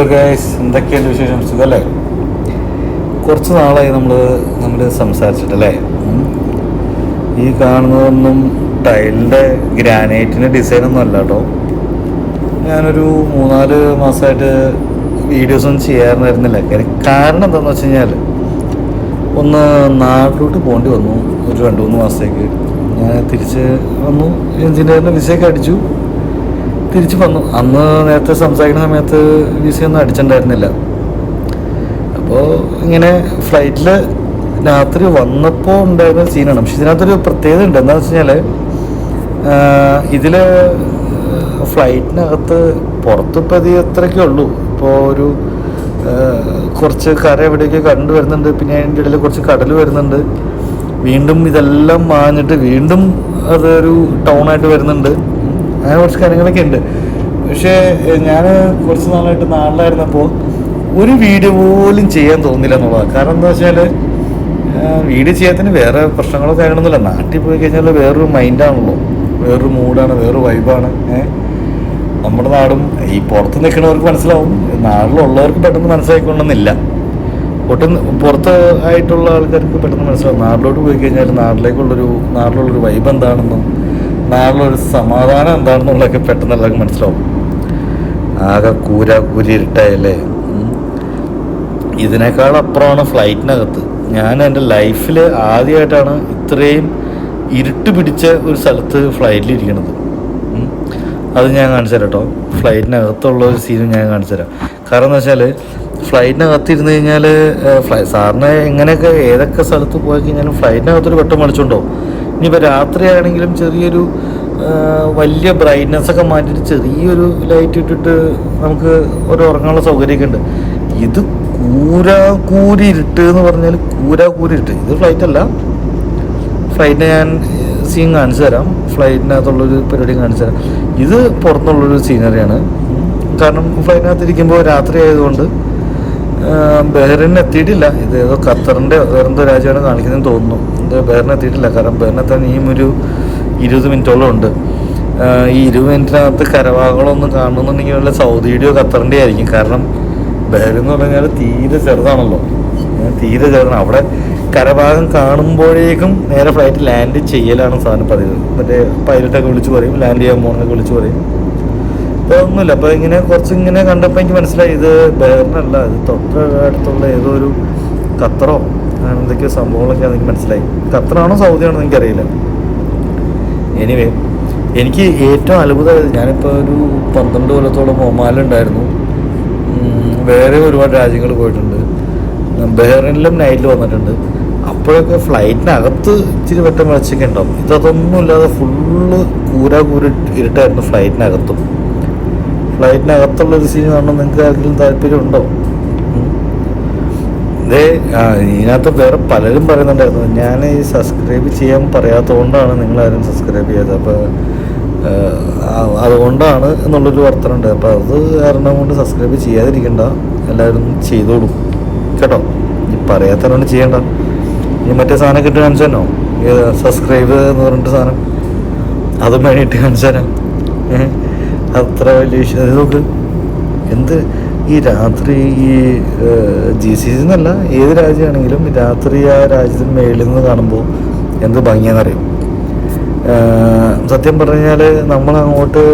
Hello guys എന്തൊക്കെയുണ്ട് വിശേഷം സുഖമല്ലേ കുറച്ച് നാളായി നമ്മൾ നമ്മൾ സംസാരിച്ചിട്ടല്ലേ? ഈ കാണുന്നതൊന്നും ടൈലിന്റെ ഗ്രാനൈറ്റിന്റെ ഡിസൈനൊന്നും അല്ല കേട്ടോ. ഞാനൊരു മൂന്നാൽ മാസമായിട്ട് വീഡിയോസൊന്നും ചെയ്യാറുണ്ടായിരുന്നില്ല. കാരണം എന്താണെന്ന് വെച്ച് കഴിഞ്ഞാൽ ഒന്ന് നാട്ടിലോട്ട് പോകേണ്ടി വന്നു. ഒരു രണ്ട് മൂന്ന് മാസത്തേക്ക്. ഞാൻ തിരിച്ച് വന്നു. എഞ്ചിനീയറിന്റെ വിസയൊക്കെ അടിച്ചു. തിരിച്ച് വന്നു. അന്ന് നേരത്തെ സംസാരിക്കുന്ന സമയത്ത് വിസി ഒന്നും അടിച്ചിട്ടുണ്ടായിരുന്നില്ല. അപ്പോൾ ഇങ്ങനെ ഫ്ലൈറ്റിൽ രാത്രി വന്നപ്പോൾ ഉണ്ടായിരുന്ന സീനാണ് പക്ഷെ ഇതിനകത്തൊരു പ്രത്യേകത ഉണ്ട്. എന്താണെന്ന് വെച്ച് കഴിഞ്ഞാൽ ഇതിൽ ഫ്ലൈറ്റിനകത്ത് പുറത്ത് പ്രതി ഇത് അത്രയ്ക്കേ ഉള്ളൂ. ഇപ്പോൾ ഒരു കുറച്ച് കര എവിടെയൊക്കെ കണ്ടു വരുന്നുണ്ട്. പിന്നെ അതിന്റെ ഇടയിൽ കുറച്ച് കടൽ വരുന്നുണ്ട്. വീണ്ടും ഇതെല്ലാം മാഞ്ഞിട്ട് വീണ്ടും അതൊരു ടൗണായിട്ട് വരുന്നുണ്ട്. അങ്ങനെ കുറച്ച് കാര്യങ്ങളൊക്കെ ഉണ്ട്. പക്ഷേ ഞാൻ കുറച്ച് നാളായിട്ട് നാളിലായിരുന്നപ്പോൾ ഒരു വീഡിയോ പോലും ചെയ്യാൻ തോന്നില്ല എന്നുള്ളതാണ്. കാരണം എന്താ വെച്ചാൽ വീഡിയോ ചെയ്യാത്തതിന് വേറെ പ്രശ്നങ്ങളോ കാര്യങ്ങളൊന്നുമില്ല. നാട്ടിൽ പോയി കഴിഞ്ഞാൽ വേറൊരു മൈൻഡാണല്ലോ വേറൊരു മൂഡാണ് വേറൊരു വൈബാണ് നമ്മുടെ നാടും ഈ പുറത്ത് നിൽക്കുന്നവർക്ക് മനസ്സിലാവും. നാട്ടിലുള്ളവർക്ക് പെട്ടെന്ന് മനസ്സിലായിക്കൊള്ളുന്നില്ല. ഒട്ടും പുറത്ത് ആയിട്ടുള്ള ആൾക്കാർക്ക് പെട്ടെന്ന് മനസ്സിലാവും. നാട്ടിലോട്ട് പോയി കഴിഞ്ഞാൽ നാട്ടിലേക്കുള്ളൊരു നാട്ടിലുള്ളൊരു വൈബ് എന്താണെന്നും നാട്ടിലൊരു സമാധാനം എന്താണെന്നുള്ളതൊക്കെ പെട്ടെന്ന് എല്ലാവർക്കും മനസ്സിലാവും. ആകെ കൂര കൂരി ഇരുട്ടായല്ലേ? ഇതിനേക്കാൾ അപ്പുറമാണ് ഫ്ലൈറ്റിനകത്ത്. ഞാൻ എന്റെ ലൈഫിൽ ആദ്യമായിട്ടാണ് ഇത്രയും ഇരുട്ട് പിടിച്ച ഒരു സ്ഥലത്ത് ഫ്ലൈറ്റിൽ ഇരിക്കണത്. അത് ഞാൻ കാണിച്ചു തരാം കേട്ടോ. ഫ്ലൈറ്റിനകത്തുള്ള ഒരു സീനും ഞാൻ കാണിച്ചു തരാം. കാരണം എന്ന് വെച്ചാൽ ഫ്ലൈറ്റിനകത്ത് ഇരുന്ന് കഴിഞ്ഞാൽ ഫ്ലൈ സാറിന് എങ്ങനെയൊക്കെ ഏതൊക്കെ സ്ഥലത്ത് പോയി കഴിഞ്ഞാലും ഫ്ലൈറ്റിനകത്തൊരു വെട്ടം മളിച്ചുണ്ടോ ഇനിയിപ്പോൾ രാത്രിയാണെങ്കിലും ചെറിയൊരു വലിയ ബ്രൈറ്റ്നെസ് ഒക്കെ മാറ്റിയിട്ട് ചെറിയൊരു ലൈറ്റ് ഇട്ടിട്ട് നമുക്ക് ഒരു ഉറങ്ങാനുള്ള സൗകര്യമൊക്കെ ഉണ്ട്. ഇത് കൂരാക്കൂരി കൂരി ഇരുട്ട് എന്ന് പറഞ്ഞാൽ കൂരാക്കൂരി കൂരി ഇരുട്ട്. ഇത് ഫ്ലൈറ്റ് അല്ല. ഫ്ലൈറ്റിനെ ഞാൻ സീൻ കാണിച്ചു തരാം. ഫ്ലൈറ്റിനകത്തുള്ളൊരു പരിപാടി കാണിച്ചു തരാം. ഇത് പുറത്തുള്ളൊരു സീനറിയാണ് കാരണം ഫ്ലൈറ്റിനകത്ത് ഇരിക്കുമ്പോൾ രാത്രി ആയതുകൊണ്ട് ബഹ്റിന് എത്തിയിട്ടില്ല. ഇത് ഏതോ ഖത്തറിന്റെ വേറെന്തോ രാജ്യമാണ് കാണിക്കുന്നതെന്ന് തോന്നുന്നു. ഇത് ബഹ്റിന് എത്തിയിട്ടില്ല. കാരണം തന്നെ ഇനിയും ഒരു ഇരുപത് മിനിറ്റോളം ഉണ്ട്. ഈ ഇരുപത് മിനിറ്റിനകത്ത് കരവാകളൊന്നും കാണുന്നുണ്ടെങ്കിൽ വല്ല സൗദിയുടെയോ ഖത്തറിന്റെ ആയിരിക്കും. കാരണം ബഹ്റിൻ എന്ന് പറഞ്ഞാൽ തീരെ ചെറുതാണല്ലോ. തീരെ ചെറുതാണ്. അവിടെ കരഭാഗം കാണുമ്പോഴേക്കും നേരെ ഫ്ലൈറ്റ് ലാൻഡ് ചെയ്യലാണ് സാധനം പതിവ്. മറ്റേ പൈലറ്റൊക്കെ വിളിച്ച് പറയും ലാൻഡ് ചെയ്യാൻ പോകുന്നൊക്കെ വിളിച്ച് പറയും. ഇപ്പോൾ ഒന്നുമില്ല അപ്പോൾ ഇങ്ങനെ കുറച്ച് ഇങ്ങനെ കണ്ടപ്പോൾ എനിക്ക് മനസ്സിലായി ഇത് ബേറിനല്ല ഇത് തൊട്ട് അടുത്തുള്ള ഏതോ ഒരു ഖത്തറോ എന്തൊക്കെയോ സംഭവങ്ങളൊക്കെ എനിക്ക് മനസ്സിലായി. ഖത്തറാണോ സൗദിയാണോ എനിക്കറിയില്ല. എനിവേ എനിക്ക് ഏറ്റവും അത്ഭുതമായത് ഞാനിപ്പോൾ ഒരു പന്ത്രണ്ട് കൊല്ലത്തോളം ഒമാലുണ്ടായിരുന്നു വേറെ ഒരുപാട് രാജ്യങ്ങൾ പോയിട്ടുണ്ട്. ബഹ്റിനിലും നൈറ്റിൽ വന്നിട്ടുണ്ട്. അപ്പോഴൊക്കെ ഫ്ലൈറ്റിനകത്ത് ഇച്ചിരി വെട്ടം വിളിച്ചൊക്കെ ഉണ്ടാവും. ഇതൊന്നും ഇല്ലാതെ ഫുള്ള് കൂരാ കൂരി ഇരുട്ടായിരുന്നു ഫ്ലൈറ്റിനകത്തും. ഫ്ലൈറ്റിനകത്തുള്ളൊരു സീൻ കാണണം നിങ്ങൾക്ക് ആർക്കെങ്കിലും താല്പര്യമുണ്ടോ? ഇതേ ഇതിനകത്ത് വേറെ പലരും പറയുന്നുണ്ടായിരുന്നു. ഞാൻ ഈ സബ്സ്ക്രൈബ് ചെയ്യാൻ പറയാത്തതുകൊണ്ടാണ് നിങ്ങളാരും സബ്സ്ക്രൈബ് ചെയ്യാത്തത്. അപ്പോൾ അതുകൊണ്ടാണ് എന്നുള്ളൊരു വർത്തനുണ്ട്. അപ്പോൾ അത് കാരണം കൊണ്ട് സബ്സ്ക്രൈബ് ചെയ്യാതിരിക്കണ്ട. എല്ലാവരും ചെയ്തോളൂ. കേട്ടോ? ഈ പറയാത്തവരോട് ചെയ്യണ്ട. ഇനി മറ്റേ സാധനം കിട്ടി കാണിച്ചു തന്നോ സബ്സ്ക്രൈബ് എന്ന് പറഞ്ഞിട്ട് സാധനം? അതും വേണ്ടിയിട്ട് കാണിച്ചു തരാം ഏ? അത്ര വലിയ വിഷയം. നോക്ക് എന്ത് ഈ രാത്രി ഈ ജി സി സി എന്നല്ല ഏത് രാജ്യമാണെങ്കിലും രാത്രി ആ രാജ്യത്തിന് മേളിൽ നിന്ന് കാണുമ്പോൾ എന്ത് ഭംഗിയാണെന്നറിയും. സത്യം സത്യം പറഞ്ഞാൽ നമ്മൾ അങ്ങോട്ട്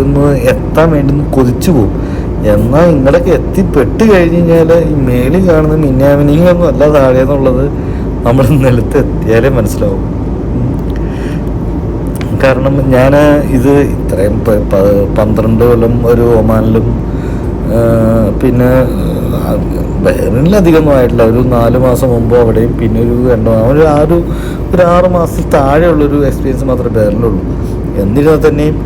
ഒന്ന് എത്താൻ വേണ്ടി കൊതിച്ചു പോകും എന്നാൽ ഇങ്ങടൊക്കെ എത്തിപ്പെട്ട് കഴിഞ്ഞ് കഴിഞ്ഞാൽ ഈ മേളിൽ കാണുന്ന മിന്നാമിനിയൊന്നും അല്ല താഴെ എന്നുള്ളത് നമ്മൾ നിലത്ത് എത്തിയാലേ മനസ്സിലാവും. കാരണം ഞാൻ ഇത് ഇത്രയും പന്ത്രണ്ട് കൊല്ലം ഒരു ഒമാനിലും പിന്നെ ബഹ്റിനിലധികമൊന്നും ഒരു നാല് മാസം മുമ്പ് അവിടെയും പിന്നെ ഒരു രണ്ട് ഒരു ആ ഒരു ഒരു ആറ് മാസത്തിൽ താഴെയുള്ളൊരു എക്സ്പീരിയൻസ് മാത്രമേ ബഹറിനുള്ളൂ എന്നിരുന്നാൽ തന്നെയും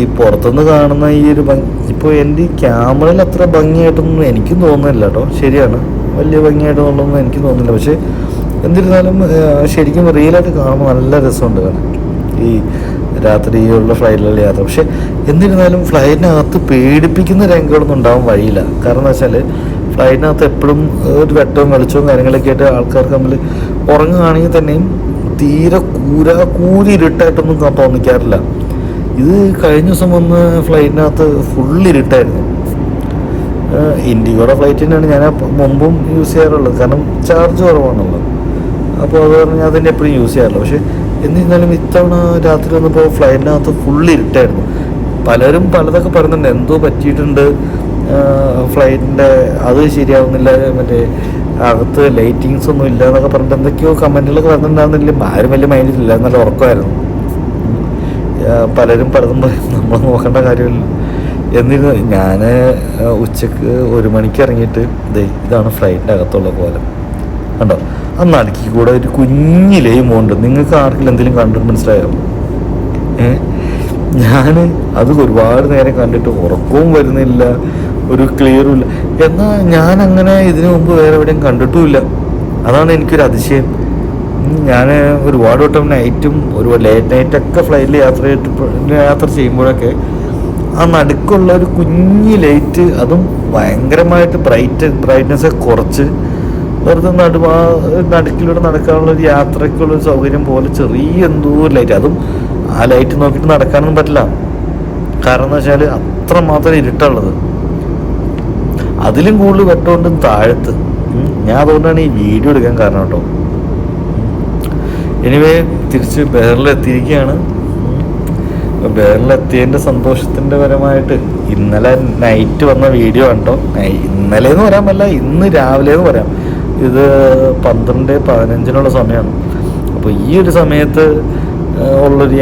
ഈ പുറത്തുനിന്ന് കാണുന്ന ഈ ഒരു ഭംഗി ഇപ്പോൾ എന്റെ ഈ ക്യാമറയിൽ അത്ര ഭംഗിയായിട്ടൊന്നും എനിക്കും തോന്നുന്നില്ല കേട്ടോ. ശരിയാണ്. വലിയ ഭംഗിയായിട്ടൊന്നും എനിക്കും തോന്നുന്നില്ല. പക്ഷേ എന്നിരുന്നാലും ശരിക്കും റിയലായിട്ട് കാണുമ്പോൾ നല്ല രസമുണ്ട് കാണാൻ. ഈ രാത്രിയുള്ള ഫ്ലൈറ്റിലുള്ള യാത്ര. പക്ഷെ എന്നിരുന്നാലും ഫ്ലൈറ്റിനകത്ത് പേടിപ്പിക്കുന്ന രംഗങ്ങളൊന്നും ഉണ്ടാവാൻ വഴിയില്ല. കാരണം എന്ന് വെച്ചാൽ ഫ്ലൈറ്റിനകത്ത് എപ്പോഴും ഒരു വെട്ടവും വെളിച്ചവും കാര്യങ്ങളൊക്കെ ആയിട്ട് ആൾക്കാർക്ക് തമ്മിൽ ഉറങ്ങുകയാണെങ്കിൽ തന്നെയും തീരെ കൂര കൂരി ഇരുട്ടായിട്ടൊന്നും തോന്നിക്കാറില്ല. ഇത് കഴിഞ്ഞ ദിവസം വന്ന് ഫ്ലൈറ്റിനകത്ത് ഫുൾ ഇരുട്ടായിരുന്നു. ഇൻഡിഗോയുടെ ഫ്ലൈറ്റ് തന്നെയാണ് ഞാൻ മുമ്പും യൂസ് ചെയ്യാറുള്ളത്. കാരണം ചാർജ് കുറവാണല്ലോ അപ്പോൾ അത് പറഞ്ഞാൽ അതിന്റെ എപ്പോഴും യൂസ് ചെയ്യാറില്ല. പക്ഷേ എന്നിരുന്നാലും ഇത്തവണ രാത്രി വന്നപ്പോൾ ഫ്ലൈറ്റിനകത്ത് ഫുള്ള് ഇരുട്ടായിരുന്നു. പലരും പലതൊക്കെ പറയുന്നുണ്ട് എന്തോ പറ്റിയിട്ടുണ്ട്. ഫ്ലൈറ്റിന്റെ അത് ശരിയാവുന്നില്ല. മറ്റേ അകത്ത് ലൈറ്റിങ്സ് ഒന്നും ഇല്ല എന്നൊക്കെ പറഞ്ഞിട്ട് എന്തൊക്കെയോ കമന്റുകളൊക്കെ വന്നിട്ടുണ്ടായിരുന്നില്ല. ആരും വലിയ മൈൻഡിലില്ല നല്ല ഉറക്കമായിരുന്നു. പലരും പലതും പറയും. നമ്മൾ നോക്കേണ്ട കാര്യമില്ല. എന്നിരുന്നു ഞാൻ ഉച്ചയ്ക്ക് ഒരു മണിക്ക് ഇറങ്ങിയിട്ട് ഇതാണ് ഫ്ലൈറ്റിന്റെ അകത്തുള്ള കോലം. കണ്ടോ? ആ നടുക്കി കൂടെ ഒരു കുഞ്ഞിലേ മോണ്ട്. നിങ്ങൾക്ക് ആർക്കെങ്കിലും എന്തെങ്കിലും കണ്ടിട്ട് മനസ്സിലായോ? ഞാൻ അത് ഒരുപാട് നേരം കണ്ടിട്ട് ഉറക്കവും വരുന്നില്ല. ഒരു ക്ലിയറും ഇല്ല. എന്നാൽ ഞാൻ അങ്ങനെ ഇതിനു മുമ്പ് വേറെ എവിടെയും കണ്ടിട്ടുമില്ല. അതാണ് എനിക്കൊരു അതിശയം. ഞാൻ ഒരുപാട് വട്ടം നൈറ്റും ഒരു ലേറ്റ് നൈറ്റൊക്കെ ഫ്ലൈറ്റിൽ യാത്ര ചെയ്തിട്ട് യാത്ര ചെയ്യുമ്പോഴൊക്കെ ആ നടുക്കുള്ള ഒരു കുഞ്ഞ് ലൈറ്റ് അതും ഭയങ്കരമായിട്ട് ബ്രൈറ്റ് ബ്രൈറ്റ്നെസ് കുറച്ച് വെറുതെ നടുവാ നടുക്കിലൂടെ നടക്കാനുള്ള ഒരു യാത്രയ്ക്കുള്ള ഒരു സൗകര്യം പോലെ ചെറിയ എന്തോ ലൈറ്റ് അതും ആ ലൈറ്റ് നോക്കിയിട്ട് നടക്കാനൊന്നും പറ്റില്ല. കാരണം എന്ന് വെച്ചാൽ അത്രമാത്രം ഇരുട്ടുള്ളത് അതിലും കൂടുതൽ വെട്ടമുണ്ട് താഴത്ത്. ഞാൻ അതുകൊണ്ടാണ് ഈ വീഡിയോ എടുക്കാൻ കാരണം കേട്ടോ. എനിവേ തിരിച്ച് ബെഹറിലെത്തിയിരിക്കുകയാണ് ബെഹറിലെത്തിയതിന്റെ സന്തോഷത്തിന്റെ പരമായിട്ട് ഇന്നലെ നൈറ്റ് വന്ന വീഡിയോ കണ്ടോ ഇന്നലെ എന്ന് പറയാൻ പറ്റില്ല ഇന്ന് രാവിലെ എന്ന് പറയാം. ഇത് പന്ത്രണ്ട് പതിനഞ്ചിനുള്ള സമയമാണ്. അപ്പോൾ ഈ ഒരു സമയത്ത് ഉള്ളൊരു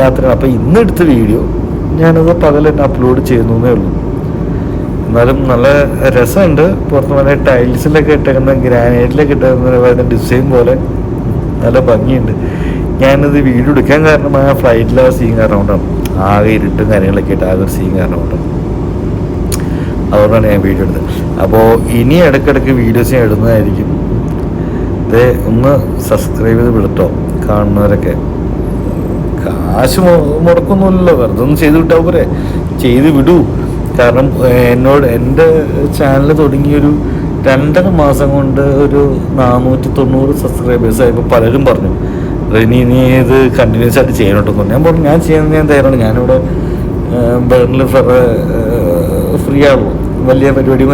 യാത്ര അപ്പോൾ ഇന്ന് എടുത്ത വീഡിയോ ഞാനത് പകൽ തന്നെ അപ്ലോഡ് ചെയ്യുന്നേ ഉള്ളൂ. എന്നാലും നല്ല രസമുണ്ട്. പുറത്ത് നല്ല ടൈൽസിലൊക്കെ ഇട്ടേക്കുന്ന ഗ്രാനൈറ്റിലൊക്കെ ഇട്ടേക്കുന്ന ഡിസൈൻ പോലെ നല്ല ഭംഗിയുണ്ട്. ഞാനിത് വീഡിയോ എടുക്കാൻ കാരണം ആ ഫ്ലൈറ്റിലെ സീൻ കാരണം കൊണ്ടാണ്. ആകെ ഇരുട്ടും കാര്യങ്ങളൊക്കെ ആയിട്ട് ആകെ ഒരു സീൻ കാരണം കൊണ്ടാണ്. അതുകൊണ്ടാണ് ഞാൻ വീഡിയോ എടുത്തത്. അപ്പോൾ ഇനി ഇടയ്ക്കിടയ്ക്ക് വീഡിയോസ് ഞാൻ ഇടുന്നതായിരിക്കും. ഇത് ഒന്ന് സബ്സ്ക്രൈബ് ചെയ്ത് വിടട്ടോ കാണുന്നവരൊക്കെ. കാശ് മുടക്കൊന്നുമില്ലല്ലോ വെറുതെ ഒന്ന് ചെയ്ത് വിട്ടാൽ പോരെ. ചെയ്ത് വിടൂ. കാരണം എന്നോട് എന്റെ ചാനൽ തുടങ്ങിയൊരു രണ്ടര മാസം കൊണ്ട് ഒരു നാനൂറ്റി തൊണ്ണൂറ് സബ്സ്ക്രൈബേഴ്സ് ആയപ്പോൾ പലരും പറഞ്ഞു ഇനി നീ ഇത് കണ്ടിന്യൂസ് ആയിട്ട് ചെയ്യണോട്ടോ ഞാൻ പറഞ്ഞു ഞാൻ ചെയ്യുന്നത് ഞാൻ തയ്യാറാണ്. ഞാനിവിടെ ബേണിൽ ഫ്രീ ആണല്ലോ. വലിയ പരിപാടിയും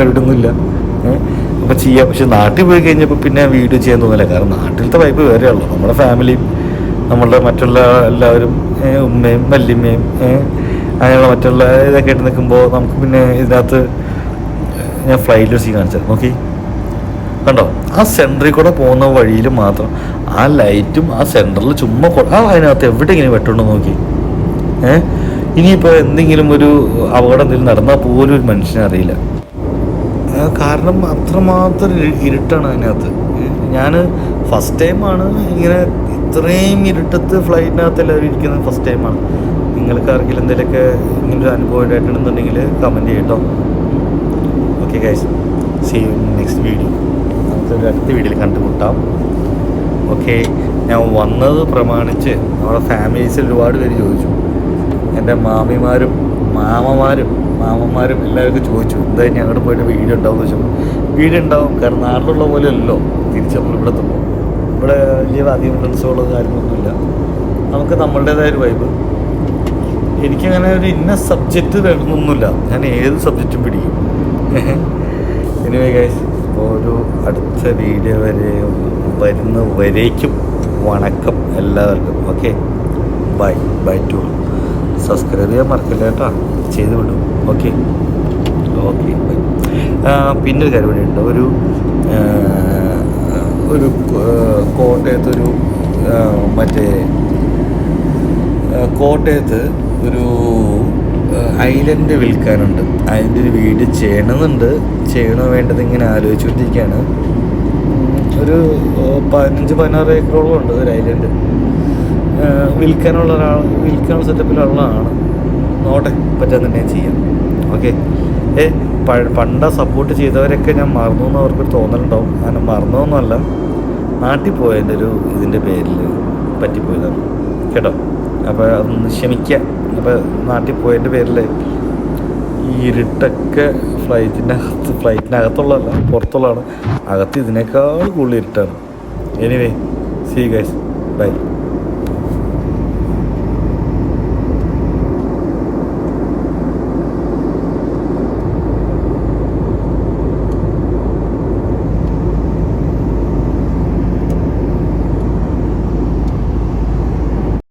ഏഹ് അപ്പോൾ ചെയ്യാം. പക്ഷെ നാട്ടിൽ പോയി കഴിഞ്ഞപ്പോൾ പിന്നെ വീഡിയോ ചെയ്യാൻ തോന്നില്ല. കാരണം നാട്ടിലത്തെ വൈപ്പ് വേറെയുള്ളൂ നമ്മുടെ ഫാമിലിയും നമ്മളുടെ മറ്റുള്ള എല്ലാവരും ഉമ്മയും വല്യമ്മയും ഏഹ് അങ്ങനെയുള്ള മറ്റുള്ള ഇതൊക്കെ ആയിട്ട് നിൽക്കുമ്പോൾ നമുക്ക് പിന്നെ ഇതിനകത്ത് ഞാൻ ഫ്ലൈറ്റിൽ സീൻ കാണിച്ചത്. നോക്കി. കണ്ടോ? ആ സെന്ററിൽ കൂടെ പോകുന്ന വഴിയിൽ മാത്രം ആ ലൈറ്റും ആ സെന്ററിൽ ചുമ്മാ ആ അതിനകത്ത് എവിടെ ഇങ്ങനെ വെട്ടുണ്ടോ നോക്കി. ഏ? ഇനിയിപ്പോൾ എന്തെങ്കിലും ഒരു അപകടം എന്തെങ്കിലും നടന്നാൽ പോലും ഒരു മനുഷ്യനെ അറിയില്ല. കാരണം അത്രമാത്രം ഇരു- ഇരുട്ടാണ് അതിനകത്ത്. ഞാൻ ഫസ്റ്റ് ടൈമാണ് ഇങ്ങനെ ഇത്രയും ഇരുട്ടത്ത് ഫ്ലൈറ്റിനകത്ത് എല്ലാവരും ഇരിക്കുന്നത് ഫസ്റ്റ് ടൈമാണ് നിങ്ങൾക്ക് ആർക്കെങ്കിലും എന്തെങ്കിലുമൊക്കെ ഇങ്ങനൊരു അനുഭവം ഉണ്ടായിട്ടുണ്ടെന്നുണ്ടെങ്കിൽ കമന്റ് ചെയ്യട്ടോ okay guys see next video നമുക്കൊരു അടുത്ത വീഡിയോയിൽ കണ്ടുമുട്ടാം. ഓക്കെ ഞാൻ വന്നത് പ്രമാണിച്ച്. നമ്മുടെ ഫാമിലീസിൽ ഒരുപാട് പേര് ചോദിച്ചു. എന്റെ മാമിമാരും മാമമാരും മാമന്മാരും എല്ലാവർക്കും ചോദിച്ചു എന്തായാലും ഞങ്ങളുടെ പോയിട്ട് വീഡിയോ ഉണ്ടാവും എന്ന് വെച്ചാൽ വീഡിയോ ഉണ്ടാവും കാരണം നാട്ടിലുള്ള പോലെ അല്ലല്ലോ തിരിച്ചപ്പോൾ ഇവിടെ എത്തുമ്പോൾ ഇവിടെ വലിയ അധികം ഫ്രണ്ട്സുകളോ കാര്യങ്ങളൊന്നുമില്ല. നമുക്ക് നമ്മളുടേതായ ഒരു വൈബ് എനിക്കങ്ങനെ ഒരു ഇന്ന സബ്ജക്റ്റ് വേണമെന്നൊന്നുമില്ല ഞാൻ ഏത് സബ്ജക്റ്റും പിടിക്കും. എനിവേ ഗൈസ് ഇപ്പോൾ ഒരു അടുത്ത വീഡിയോ വരെ വരുന്ന വരേക്കും വണക്കം എല്ലാവർക്കും. Okay bye bye to subscribe ചെയ്യാൻ മറക്കില്ല കേട്ടോ. ചെയ്ത് വിടും. ഓക്കെ ഓക്കെ പിന്നൊരു കാര്യം കൂടി ഉണ്ട്. ഒരു ഒരു കോട്ടയത്തൊരു മറ്റേ കോട്ടയത്ത് ഒരു ഐലൻഡ് വിൽക്കാനുണ്ട്. അതിന്റെ ഒരു വീട് ചെയ്യണമെന്നുണ്ട്. ചെയ്യണോ വേണ്ടത് ഇങ്ങനെ ആലോചിച്ചുകൊണ്ടിരിക്കുകയാണ്. ഒരു പതിനഞ്ച് പതിനാറ് ഏക്കറോളം ഉണ്ട് ഒരു ഐലൻഡ്. വിൽക്കാനുള്ള ഒരാൾ വിൽക്കാനുള്ള സെറ്റപ്പിലുള്ളതാണ് നോട്ടെ പറ്റാന്നുണ്ടെങ്കിൽ ചെയ്യാം. ഓക്കെ ഏ പണ്ട സപ്പോർട്ട് ചെയ്തവരൊക്കെ ഞാൻ മറന്നു എന്ന് അവർക്കൊരു തോന്നലുണ്ടാവും. അങ്ങനെ മറന്നതൊന്നുമല്ല നാട്ടിൽ പോയതിന്റെ ഒരു ഇതിന്റെ പേരിൽ പറ്റിപ്പോയതാണ്. കേട്ടോ? അപ്പോൾ അതൊന്ന് ക്ഷമിക്കുക അപ്പോൾ നാട്ടിൽ പോയതിന്റെ പേരിൽ ഈ ഇരുട്ടൊക്കെ ഫ്ലൈറ്റിന്റെ അകത്ത് ഫ്ലൈറ്റിനകത്തുള്ളതല്ല പുറത്തുള്ളതാണ്. അകത്ത് ഇതിനേക്കാൾ കൂടുതൽ ഇരുട്ടാണ്. Anyway C guys bye